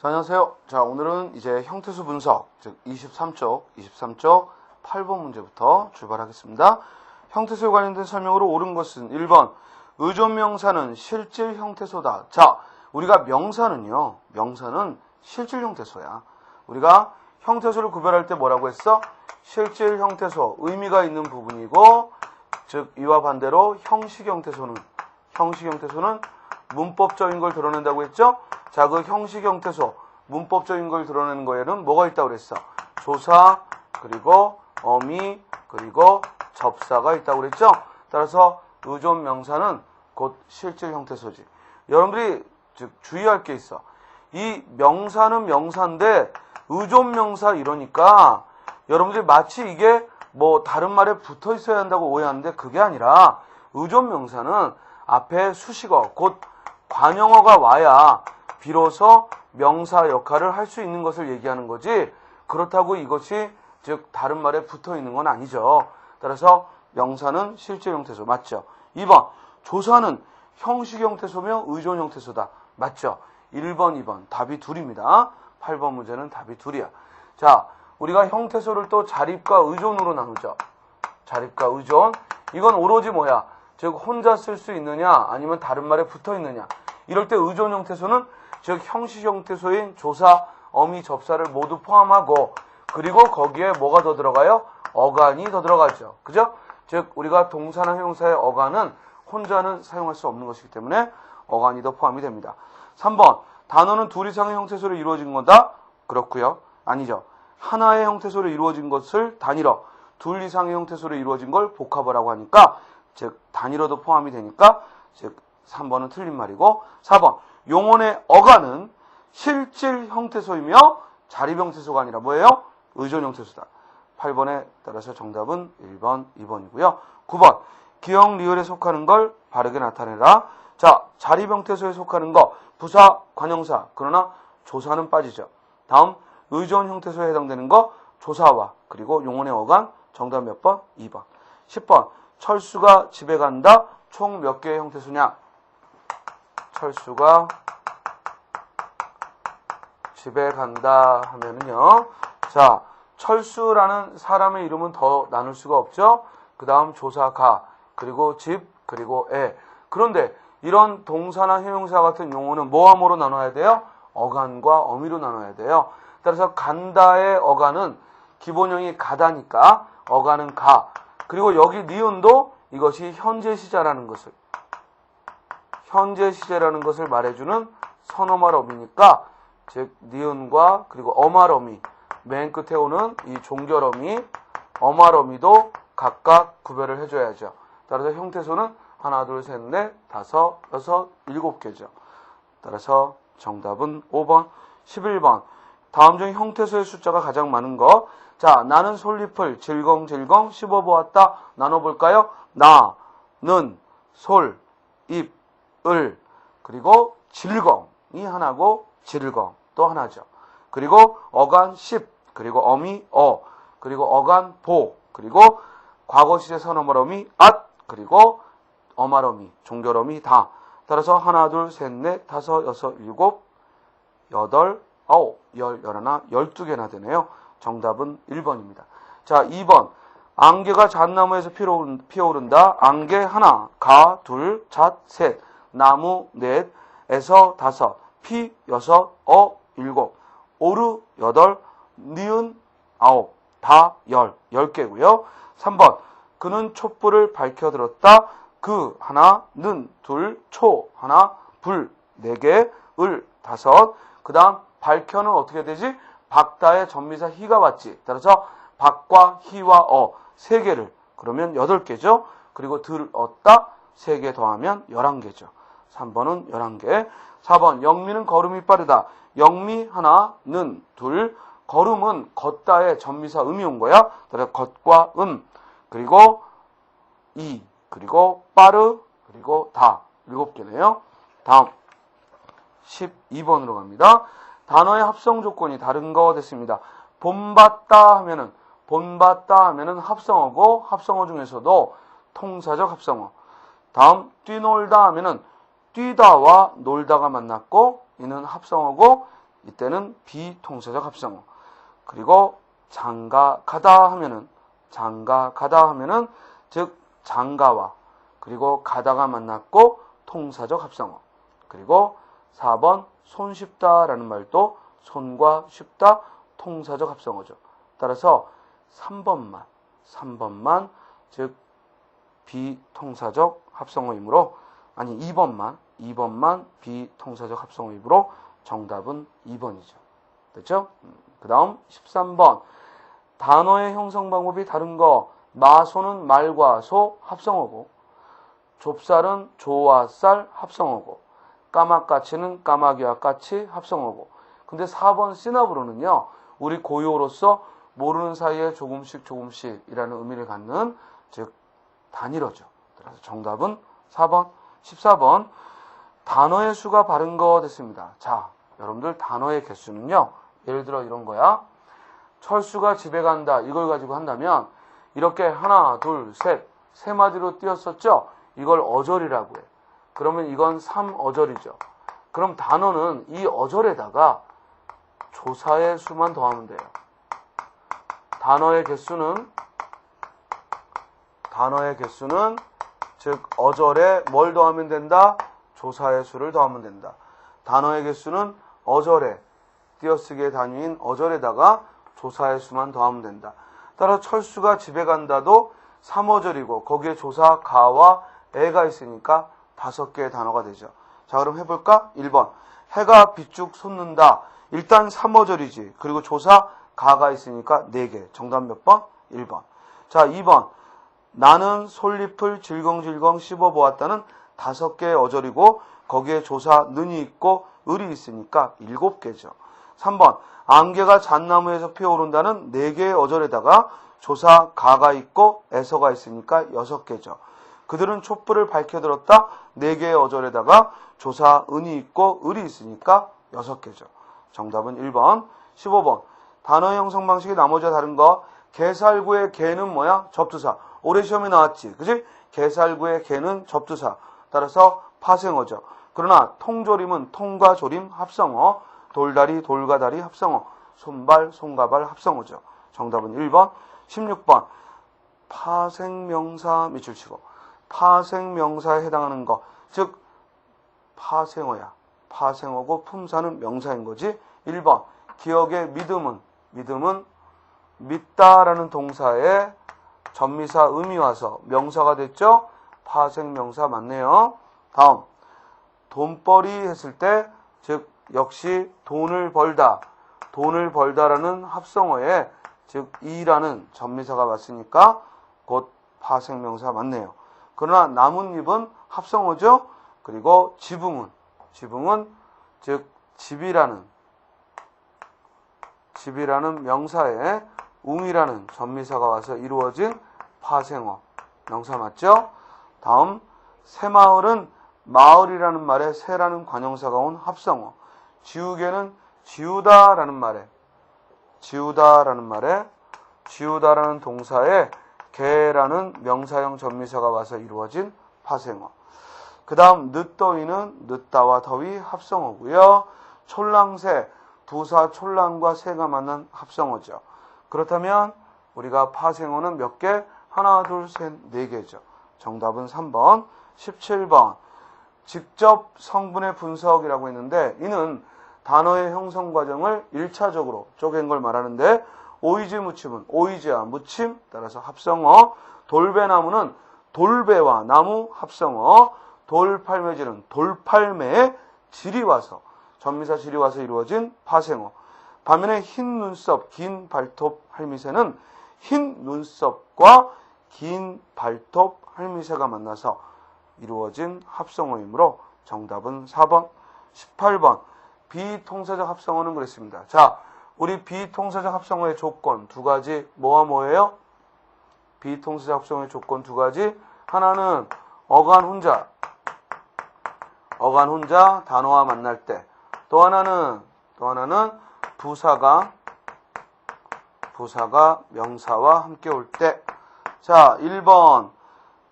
자, 안녕하세요. 자, 오늘은 이제 형태수 분석, 즉 23쪽, 23쪽 8번 문제부터 출발하겠습니다. 형태수에 관련된 설명으로 옳은 것은 1번 의존명사는 실질 형태소다. 자, 우리가 명사는요. 명사는 실질 형태소야. 우리가 형태소를 구별할 때 뭐라고 했어? 실질 형태소, 의미가 있는 부분이고 즉 이와 반대로 형식 형태소는 형식 형태소는 문법적인 걸 드러낸다고 했죠? 자, 그 형식 형태소, 문법적인 걸 드러내는 거에는 뭐가 있다고 그랬어? 조사, 그리고 어미, 그리고 접사가 있다고 그랬죠? 따라서 의존 명사는 곧 실질 형태소지. 여러분들이 즉 주의할 게 있어. 이 명사는 명사인데 의존 명사 이러니까 여러분들이 마치 이게 뭐 다른 말에 붙어 있어야 한다고 오해하는데 그게 아니라 의존 명사는 앞에 수식어 곧 관용어가 와야 비로소 명사 역할을 할 수 있는 것을 얘기하는 거지 그렇다고 이것이 즉 다른 말에 붙어 있는 건 아니죠. 따라서 명사는 실제 형태소 맞죠. 2번 조사는 형식 형태소며 의존 형태소다. 맞죠. 1번, 2번 답이 둘입니다. 8번 문제는 답이 둘이야. 자, 우리가 형태소를 또 자립과 의존으로 나누죠. 자립과 의존. 이건 오로지 뭐야? 즉 혼자 쓸 수 있느냐 아니면 다른 말에 붙어 있느냐. 이럴 때 의존 형태소는 즉 형식 형태소인 조사, 어미, 접사를 모두 포함하고 그리고 거기에 뭐가 더 들어가요? 어간이 더 들어가죠. 그죠? 즉 우리가 동사나 형용사의 어간은 혼자는 사용할 수 없는 것이기 때문에 어간이 더 포함이 됩니다. 3번 단어는 둘 이상의 형태소로 이루어진 거다? 그렇고요. 아니죠. 하나의 형태소로 이루어진 것을 단일어, 둘 이상의 형태소로 이루어진 걸 복합어라고 하니까 즉 단일어도 포함이 되니까 즉 3번은 틀린 말이고 4번 용언의 어간은 실질 형태소이며 자립 형태소가 아니라 뭐예요? 의존 형태소다. 8번에 따라서 정답은 1번, 2번이고요. 9번 기억 리을에 속하는 걸 바르게 나타내라. 자, 자립 형태소에 속하는 거 부사, 관형사 그러나 조사는 빠지죠. 다음 의존 형태소에 해당되는 거 조사와 그리고 용언의 어간 정답 몇 번? 2번. 10번 철수가 집에 간다. 총 몇 개의 형태소냐? 철수가 집에 간다 하면은요. 자, 철수라는 사람의 이름은 더 나눌 수가 없죠. 그 다음 조사가, 그리고 집, 그리고 애. 그런데 이런 동사나 형용사 같은 용어는 뭐로 나눠야 돼요? 어간과 어미로 나눠야 돼요. 따라서 간다의 어간은 기본형이 가다니까 어간은 가. 그리고 여기 니은도 이것이 현재 시제라는 것을 현재 시제라는 것을 말해주는 선어말 어미니까 즉 니은과 그리고 어말 어미 맨 끝에 오는 이 종결 어미 어말 어미도 각각 구별을 해줘야죠. 따라서 형태소는 하나 둘셋넷 다섯 여섯 일곱 개죠. 따라서 정답은 5번 11번 다음 중 형태소의 숫자가 가장 많은 거. 자, 나는 솔잎을 질겅질겅 씹어보았다. 나눠볼까요? 나, 는, 솔, 잎, 을, 그리고 질겅이 하나고 질겅 또 하나죠. 그리고 어간 십, 그리고 어미 어, 그리고 어간 보, 그리고 과거 시제 선어말어미 앗, 그리고 어말어미, 종결어미 다. 따라서 하나, 둘, 셋, 넷, 다섯, 여섯, 일곱, 여덟, 아홉, 열, 열하나, 열두 개나 되네요. 정답은 1번입니다. 자, 2번. 안개가 잣나무에서 피어오른다. 안개 하나, 가 둘, 잣 셋, 나무 넷, 에서 다섯, 피 여섯, 어 일곱, 오르 여덟, 니은 아홉, 다 열, 열 개고요. 3번. 그는 촛불을 밝혀들었다. 그 하나, 는 둘, 초 하나, 불 네 개, 을 다섯. 그 다음 밝혀는 어떻게 되지? 박다의 전미사 희가 왔지. 따라서 박과 희와 어 세 개를 그러면 여덟 개죠. 그리고 들었다 세 개 더하면 열한 개죠. 3번은 열한 개. 4번 영미는 걸음이 빠르다. 영미 하나, 는 둘. 걸음은 걷다의 전미사 음이 온 거야. 따라서 걷과 음 그리고 이 그리고 빠르 그리고 다 일곱 개네요. 다음 12번으로 갑니다. 단어의 합성 조건이 다른 거 됐습니다. 본받다 하면은 본받다 하면은 합성어고 합성어 중에서도 통사적 합성어. 다음 뛰놀다 하면은 뛰다와 놀다가 만났고 이는 합성어고 이때는 비통사적 합성어. 그리고 장가 가다 하면은 장가 가다 하면은 즉 장가와 그리고 가다가 만났고 통사적 합성어. 그리고 4번 손 쉽다라는 말도 손과 쉽다 통사적 합성어죠. 따라서 3번만 3번만 즉 비통사적 합성어이므로 아니 2번만 2번만 비통사적 합성어이므로 정답은 2번이죠. 됐죠? 그 다음 13번 단어의 형성 방법이 다른 거 마소는 말과 소 합성어고 좁쌀은 조와 쌀 합성어고 까마까치는 까마귀와 까치 합성어고. 근데 4번 시나브로는요 우리 고유어로서 모르는 사이에 조금씩 조금씩이라는 의미를 갖는 즉 단일어죠. 그래서 정답은 4번 14번. 단어의 수가 바른 거 됐습니다. 자 여러분들 단어의 개수는요 예를 들어 이런 거야. 철수가 집에 간다 이걸 가지고 한다면 이렇게 하나 둘 셋 세 마디로 띄었었죠? 이걸 어절이라고 해 그러면 이건 3어절이죠. 그럼 단어는 이 어절에다가 조사의 수만 더하면 돼요. 단어의 개수는 단어의 개수는 즉 어절에 뭘 더하면 된다? 조사의 수를 더하면 된다. 단어의 개수는 어절에 띄어쓰기의 단위인 어절에다가 조사의 수만 더하면 된다. 따라 철수가 집에 간다도 3어절이고 거기에 조사 가와 애가 있으니까 다섯 개의 단어가 되죠. 자 그럼 해볼까? 1번 해가 비쭉 솟는다. 일단 3어절이지. 그리고 조사 가가 있으니까 4개. 정답 몇 번? 1번. 자 2번 나는 솔잎을 질겅질겅 씹어보았다는 다섯 개의 어절이고 거기에 조사 는이 있고 을이 있으니까 7개죠. 3번 안개가 잣나무에서 피어오른다는 4개의 어절에다가 조사 가가 있고 애서가 있으니까 6개죠. 그들은 촛불을 밝혀들었다 4개의 어절에다가 조사 은이 있고 을이 있으니까 6개죠. 정답은 1번 15번 단어 형성 방식이 나머지와 다른 거 개살구의 개는 뭐야? 접두사. 올해 시험에 나왔지. 그지? 개살구의 개는 접두사. 따라서 파생어죠. 그러나 통조림은 통과 조림 합성어. 돌다리, 돌가다리 합성어, 손발, 손가발 합성어죠. 정답은 1번. 16번. 파생명사 밑줄 치고 파생명사에 해당하는 거, 즉 파생어야. 파생어고 품사는 명사인 거지. 1번. 기억의 믿음은 믿음은 믿다라는 동사에 전미사 음이 와서 명사가 됐죠? 파생명사 맞네요. 다음. 돈벌이 했을 때, 즉 역시 돈을 벌다, 돈을 벌다라는 합성어에 즉 이라는 전미사가 왔으니까 곧 파생명사 맞네요. 그러나 나뭇잎은 합성어죠. 그리고 지붕은 지붕은 즉 집이라는 집이라는 명사에 웅이라는 전미사가 와서 이루어진 파생어 명사 맞죠? 다음 새마을은 마을이라는 말에 새라는 관형사가 온 합성어 지우개는 지우다라는 말에 지우다라는 말에 지우다라는 동사에 개라는 명사형 전미사가 와서 이루어진 파생어. 그 다음 늦더위는 늦다와 더위 합성어고요. 촐랑새 부사 촐랑과 새가 만난 합성어죠. 그렇다면 우리가 파생어는 몇 개? 하나, 둘, 셋, 네 개죠. 정답은 3번, 17번. 직접 성분의 분석이라고 했는데 이는 단어의 형성 과정을 1차적으로 쪼갠 걸 말하는데 오이지 무침은 오이지와 무침 따라서 합성어. 돌배나무는 돌배와 나무 합성어. 돌팔매질은 돌팔매의 질이 와서 전미사 질이 와서 이루어진 파생어. 반면에 흰 눈썹 긴 발톱 할미새는 흰 눈썹과 긴 발톱 할미새가 만나서 이루어진 합성어이므로 정답은 4번 18번. 비통사적 합성어는 그랬습니다. 자, 우리 비통사적 합성어의 조건 두 가지 뭐와 뭐예요? 비통사적 합성어의 조건 두 가지 하나는 어간 혼자 어간 혼자 단어와 만날 때 또 하나는 또 하나는 부사가 부사가 명사와 함께 올 때. 자, 1번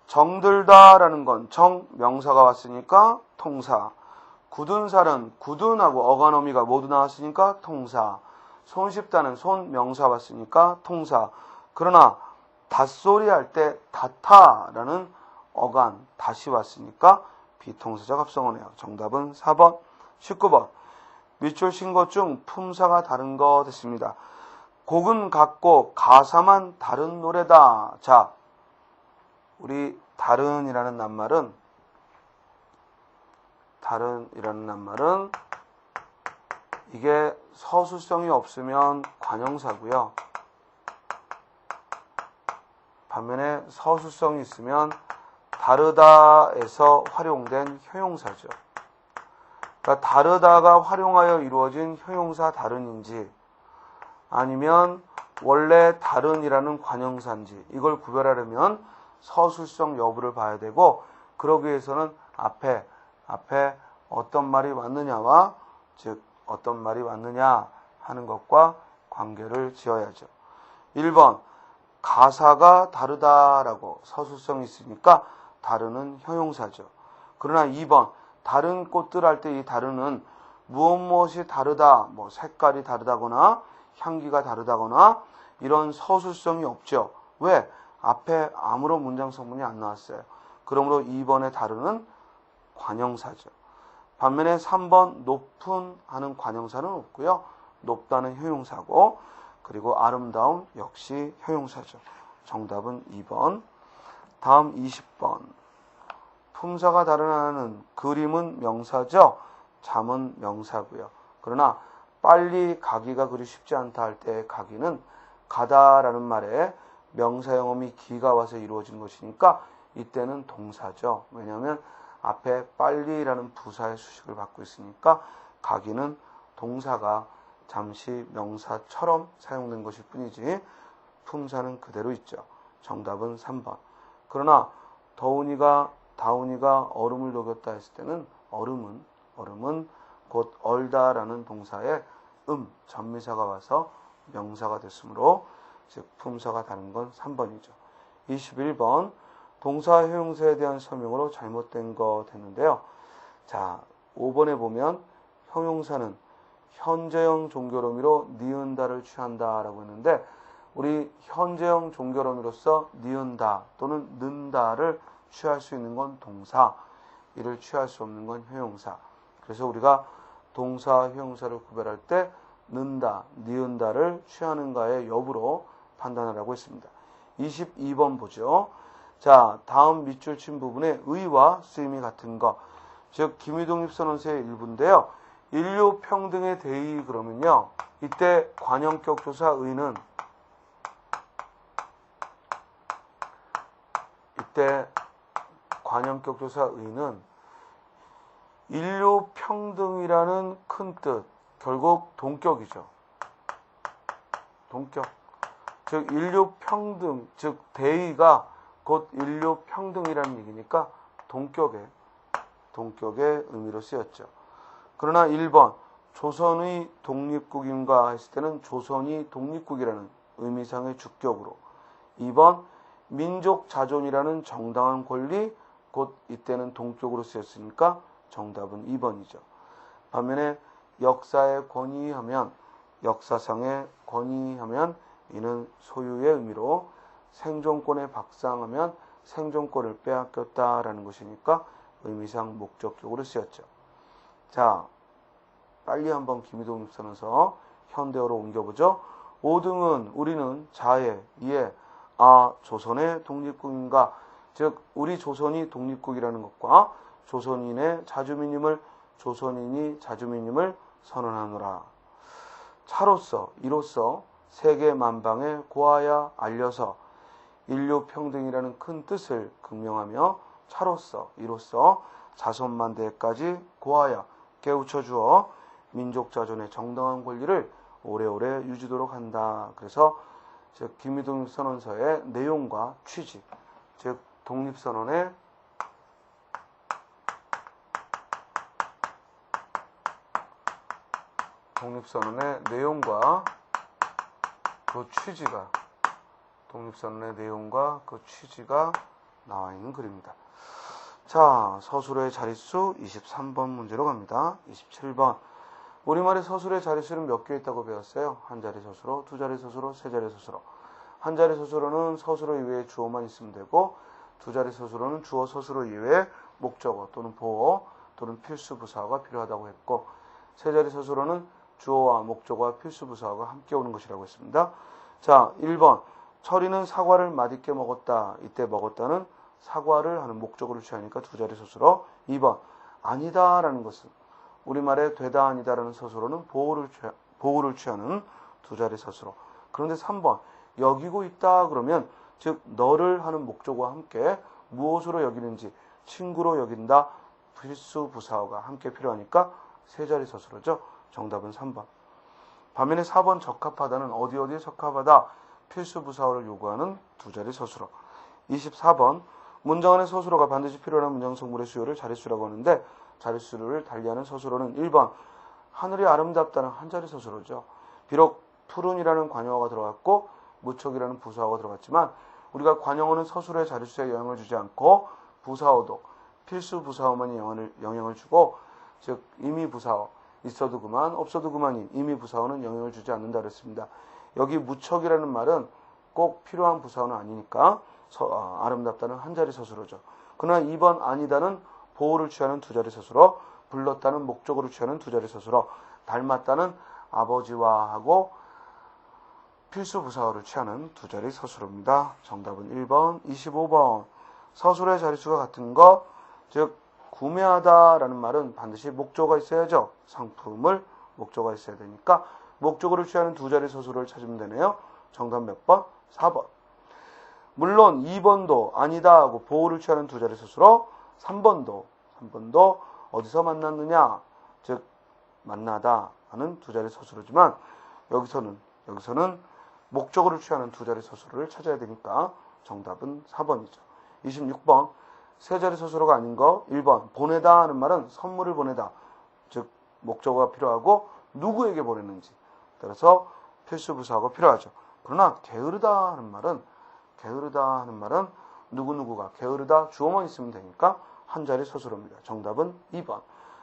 정들다라는 건 정 명사가 왔으니까 통사 굳은 살은 굳은하고 어간 어미가 모두 나왔으니까 통사. 손쉽다는 손 명사 왔으니까 통사. 그러나 닷소리 할 때 다타라는 어간 다시 왔으니까 비통사적 합성어네요. 정답은 4번. 19번. 밑줄 친것중 품사가 다른 거 됐습니다. 곡은 같고 가사만 다른 노래다. 자, 우리 다른이라는 낱말은 다른이라는 낱말은 이게 서술성이 없으면 관형사고요. 반면에 서술성이 있으면 다르다에서 활용된 효용사죠. 그러니까 다르다가 활용하여 이루어진 효용사 다른인지 아니면 원래 다른이라는 관형사인지 이걸 구별하려면 서술성 여부를 봐야 되고 그러기 위해서는 앞에 앞에 어떤 말이 왔느냐와 즉 어떤 말이 왔느냐 하는 것과 관계를 지어야죠. 1번 가사가 다르다라고 서술성이 있으니까 다르는 형용사죠. 그러나 2번 다른 꽃들 할 때 이 다르는 무엇 무엇이 다르다, 뭐 색깔이 다르다거나 향기가 다르다거나 이런 서술성이 없죠. 왜? 앞에 아무런 문장 성분이 안 나왔어요. 그러므로 2번의 다르는 관형사죠. 반면에 3번 높은 하는 관형사는 없고요. 높다는 효용사고 그리고 아름다움 역시 효용사죠. 정답은 2번. 다음 20번. 품사가 다르나는 그림은 명사죠. 잠은 명사고요. 그러나 빨리 가기가 그리 쉽지 않다 할 때 가기는 가다라는 말에 명사 영음이 기가 와서 이루어진 것이니까 이때는 동사죠. 왜냐하면 앞에 빨리라는 부사의 수식을 받고 있으니까 가기는 동사가 잠시 명사처럼 사용된 것일 뿐이지 품사는 그대로 있죠. 정답은 3번. 그러나 더우니가 다우니가 얼음을 녹였다 했을 때는 얼음은 얼음은 곧 얼다라는 동사에 음 전미사가 와서 명사가 됐으므로 즉 품사가 다른 건 3번이죠. 21번 동사 효용사에 대한 설명으로 잘못된 거 됐는데요. 자, 5번에 보면 형용사는 현재형 종결어미로 니은다를 취한다라고 했는데 우리 현재형 종결어미로서 니은다 또는 는다를 취할 수 있는 건 동사, 이를 취할 수 없는 건 효용사. 그래서 우리가 동사, 효용사를 구별할 때 는다, 니은다를 취하는가의 여부로 판단하라고 했습니다. 22번 보죠. 자, 다음 밑줄 친 부분에 의와 쓰임이 같은 것. 즉, 김희동입선언서의 일부인데요. 인류 평등의 대의 그러면요. 이때 관형격 조사 의는 이때 관형격 조사 의는 인류 평등이라는 큰 뜻, 결국 동격이죠. 동격. 즉, 인류 평등, 즉, 대의가 곧 인류 평등이라는 얘기니까 동격의, 동격의 의미로 쓰였죠. 그러나 1번, 조선의 독립국인가 했을 때는 조선이 독립국이라는 의미상의 주격으로 2번, 민족 자존이라는 정당한 권리, 곧 이때는 동격으로 쓰였으니까 정답은 2번이죠. 반면에 역사의 권위하면 역사상의 권위하면 이는 소유의 의미로 생존권에 박상하면 생존권을 빼앗겼다라는 것이니까 의미상 목적적으로 쓰였죠. 자, 빨리 한번 김희동 입선에서 현대어로 옮겨보죠. 5등은 우리는 자해, 이에 아 조선의 독립국인가 즉 우리 조선이 독립국이라는 것과 조선인의 자주민임을 조선인이 자주민임을 선언하노라. 차로서 이로써 세계 만방에 고하여 알려서 인류 평등이라는 큰 뜻을 극명하며 차로서 이로써 자손만대까지 고하여 깨우쳐 주어 민족 자존의 정당한 권리를 오래오래 유지도록 한다. 그래서 즉 김희동 선언서의 내용과 취지, 즉 독립 선언의 독립 선언의 내용과 그 취지가 독립선언의 내용과 그 취지가 나와 있는 글입니다. 자, 서술의 자릿수 23번 문제로 갑니다. 27번. 우리말의 서술의 자릿수는 몇 개 있다고 배웠어요? 한 자리 서술어, 두 자리 서술어, 세 자리 서술어. 한 자리 서술어는 서술어 이외에 주어만 있으면 되고, 두 자리 서술어는 주어 서술어 이외에 목적어 또는 보어 또는 필수 부사어가 필요하다고 했고, 세 자리 서술어는 주어와 목적어와 필수 부사어가 함께 오는 것이라고 했습니다. 자, 1번. 철이는 사과를 맛있게 먹었다. 이때 먹었다는 사과를 하는 목적어를 취하니까 두 자리 서술어. 2번. 아니다라는 것은 우리말에 되다 아니다라는 서술어는 보호를, 취하, 보호를 취하는 두 자리 서술어. 그런데 3번. 여기고 있다 그러면 즉 너를 하는 목적어와 함께 무엇으로 여기는지 친구로 여긴다 필수 부사어가 함께 필요하니까 세 자리 서술어죠. 정답은 3번. 반면에 4번 적합하다는 어디 어디에 적합하다 필수 부사어를 요구하는 두 자리 서술어. 24번 문장 안의 서술어가 반드시 필요한 문장 성물의 수요를 자릿수라고 하는데 자릿수를 달리하는 서술어는 1번 하늘이 아름답다는 한 자리 서술어죠. 비록 푸른이라는 관용어가 들어갔고 무척이라는 부사어가 들어갔지만 우리가 관용어는 서술어의 자릿수에 영향을 주지 않고 부사어도 필수 부사어만이 영향을, 영향을 주고 즉 이미 부사어 있어도 그만 없어도 그만인 이미 부사어는 영향을 주지 않는다 그랬습니다. 여기 무척이라는 말은 꼭 필요한 부사어는 아니니까 서, 아, 아름답다는 한 자리 서술어죠. 그러나 2번 아니다는 보호를 취하는 두 자리 서술어, 불렀다는 목적어를 취하는 두 자리 서술어, 닮았다는 아버지와 하고 필수 부사어를 취하는 두 자리 서술어입니다. 정답은 1번, 25번. 서술의 자릿수가 같은 거, 즉 구매하다라는 말은 반드시 목적어가 있어야죠. 상품을 목적어가 있어야 되니까 목적어를 취하는 두 자리 서술을 찾으면 되네요. 정답 몇 번? 4번. 물론 2번도 아니다 하고 보호를 취하는 두 자리 서술어 3번도 3번도 어디서 만났느냐 즉 만나다 하는 두 자리 서술어지만 여기서는 여기서는 목적어를 취하는 두 자리 서술어를 찾아야 되니까 정답은 4번이죠. 26번 세 자리 서술어가 아닌 거 1번 보내다 하는 말은 선물을 보내다 즉 목적어가 필요하고 누구에게 보내는지 따라서 필수 부사가 필요하죠. 그러나 게으르다 하는 말은 게으르다 하는 말은 누구누구가 게으르다 주어만 있으면 되니까 한 자리 서술어입니다. 정답은 2번.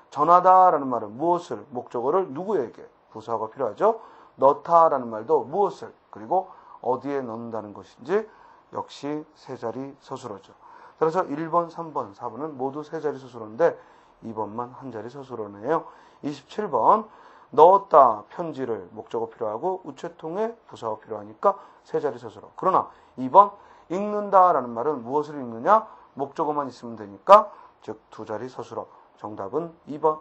전하다라는 말은 무엇을 목적어를 누구에게 부사가 필요하죠. 넣다라는 말도 무엇을 그리고 어디에 넣는다는 것인지 역시 세 자리 서술어죠. 따라서 1번, 3번, 4번은 모두 세 자리 서술어인데 2번만 한 자리 서술어네요. 27번 넣었다 편지를 목적어 필요하고 우체통에 부사가 필요하니까 세 자리 서술어. 그러나 2번 읽는다라는 말은 무엇을 읽느냐? 목적어만 있으면 되니까 즉 두 자리 서술어. 정답은 2번.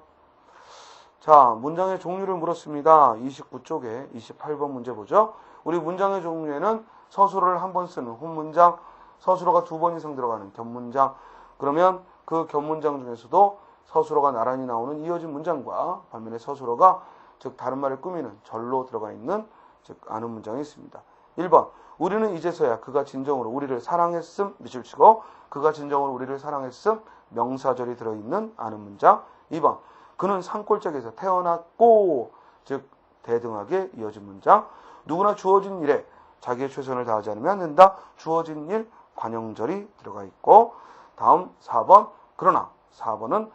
자, 문장의 종류를 물었습니다. 29쪽에 28번 문제 보죠. 우리 문장의 종류에는 서술어를 한 번 쓰는 혼문장, 서술어가 두 번 이상 들어가는 견문장, 그러면 그 견문장 중에서도 서술어가 나란히 나오는 이어진 문장과 반면에 서술어가 즉 다른 말을 꾸미는 절로 들어가 있는 즉 아는 문장이 있습니다. 1번 우리는 이제서야 그가 진정으로 우리를 사랑했음 밑줄 치고 그가 진정으로 우리를 사랑했음 명사절이 들어있는 아는 문장. 2번 그는 산골짜기에서 태어났고 즉 대등하게 이어진 문장. 누구나 주어진 일에 자기의 최선을 다하지 않으면 안 된다. 주어진 일 관용절이 들어가 있고. 다음 4번 그러나 4번은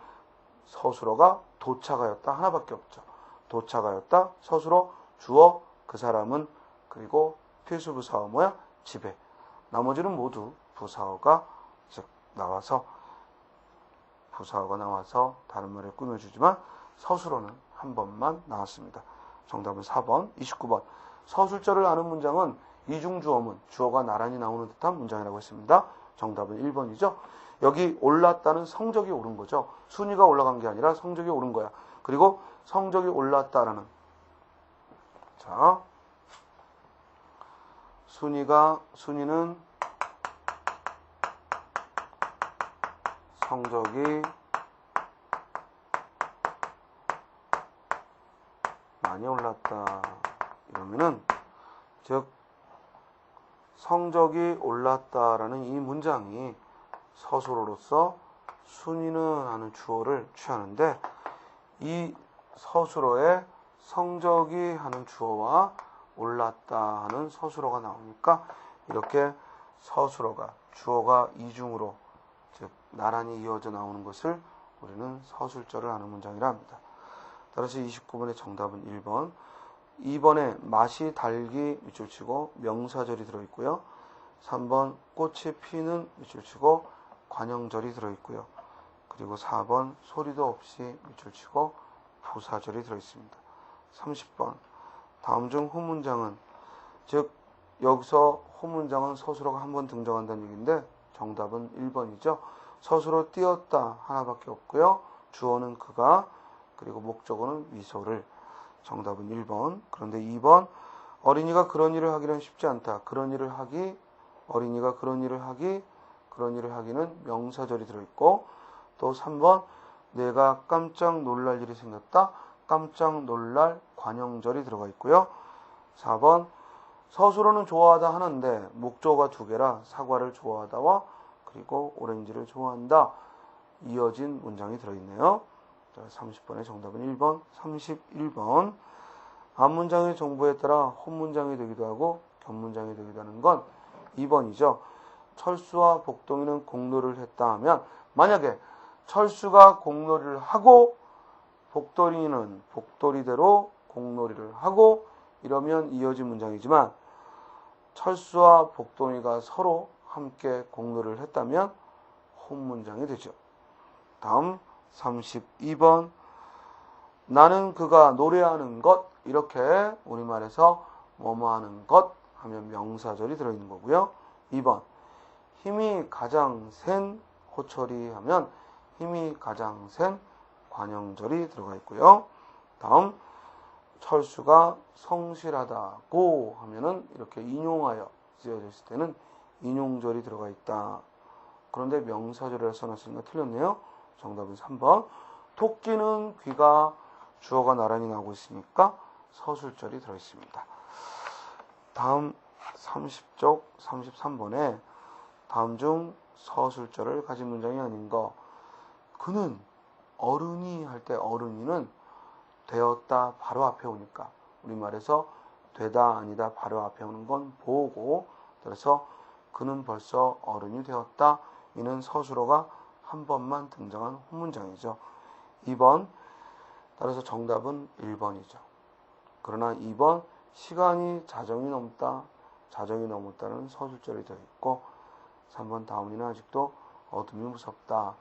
서술어가 도착하였다. 하나밖에 없죠 도착하였다 서술어 주어 그 사람은 그리고 필수 부사어 뭐야 집에 나머지는 모두 부사어가 즉 나와서 부사어가 나와서 다른 말을 꾸며주지만 서술어는 한 번만 나왔습니다. 정답은 4번, 29번. 서술자를 아는 문장은 이중주어문, 주어가 나란히 나오는 듯한 문장이라고 했습니다. 정답은 1번이죠. 여기 올랐다는 성적이 오른 거죠. 순위가 올라간 게 아니라 성적이 오른 거야. 그리고 성적이 올랐다라는. 자 순위가 순위는 성적이 많이 올랐다. 이러면은 즉 성적이 올랐다라는 이 문장이 서술어로서 순위는 하는 주어를 취하는데 이 서술어에 성적이 하는 주어와 올랐다 하는 서술어가 나오니까 이렇게 서술어가 주어가 이중으로 즉 나란히 이어져 나오는 것을 우리는 서술절을 하는 문장이라 합니다. 따라서 29번의 정답은 1번. 2번에 맛이 달기 밑줄 치고 명사절이 들어있고요. 3번 꽃이 피는 밑줄 치고 관형절이 들어있고요. 그리고 4번 소리도 없이 밑줄 치고 부사절이 들어있습니다. 30번 다음 중 후문장은 즉 여기서 후문장은 서술어가 한 번 등장한다는 얘기인데 정답은 1번이죠. 서술어 띄었다 하나밖에 없고요. 주어는 그가 그리고 목적어는 미소를 정답은 1번. 그런데 2번 어린이가 그런 일을 하기는 쉽지 않다. 그런 일을 하기 어린이가 그런 일을 하기 그런 일을 하기는 명사절이 들어있고 또 3번 내가 깜짝 놀랄 일이 생겼다. 깜짝 놀랄 관형절이 들어가 있고요. 4번 서술어는 좋아하다 하는데 목조가 두 개라 사과를 좋아하다와 그리고 오렌지를 좋아한다. 이어진 문장이 들어있네요. 30번의 정답은 1번, 31번. 앞문장의 정보에 따라 혼문장이 되기도 하고 곁문장이 되기도 하는 건 2번이죠. 철수와 복동이는 공로를 했다 하면 만약에 철수가 공놀이를 하고 복돌이는 복돌이대로 공놀이를 하고 이러면 이어진 문장이지만 철수와 복동이가 서로 함께 공놀이를 했다면 혼문장이 되죠. 다음 32번 나는 그가 노래하는 것 이렇게 우리말에서 뭐뭐 하는 것 하면 명사절이 들어있는 거고요. 2번 힘이 가장 센 호철이 하면 힘이 가장 센 관형절이 들어가 있고요. 다음 철수가 성실하다고 하면은 이렇게 인용하여 쓰여져 있을 때는 인용절이 들어가 있다. 그런데 명사절이라 써놨으니까 틀렸네요. 정답은 3번. 토끼는 귀가 주어가 나란히 나오고 있으니까 서술절이 들어있습니다. 다음 30쪽 33번에 다음 중 서술절을 가진 문장이 아닌 거 그는 어른이 할 때 어른이는 되었다 바로 앞에 오니까 우리말에서 되다 아니다 바로 앞에 오는 건 보고 그래서 그는 벌써 어른이 되었다 이는 서술어가 한 번만 등장한 후문장이죠. 2번 따라서 정답은 1번이죠. 그러나 2번 시간이 자정이 넘다 자정이 넘었다는 서술절이 되어 있고 3번 다운이는 아직도 어둠이 무섭다.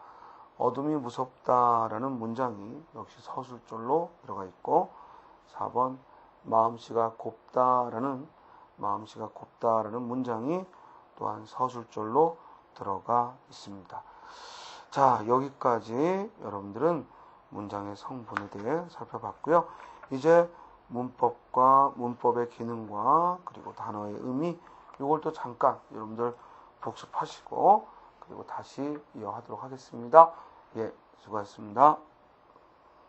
어둠이 무섭다라는 문장이 역시 서술절로 들어가 있고 4번 마음씨가 곱다라는 마음씨가 곱다라는 문장이 또한 서술절로 들어가 있습니다. 자, 여기까지 여러분들은 문장의 성분에 대해 살펴봤고요. 이제 문법과 문법의 기능과 그리고 단어의 의미 이걸 또 잠깐 여러분들 복습하시고 그리고 다시 이어하도록 하겠습니다. 예, 수고하셨습니다.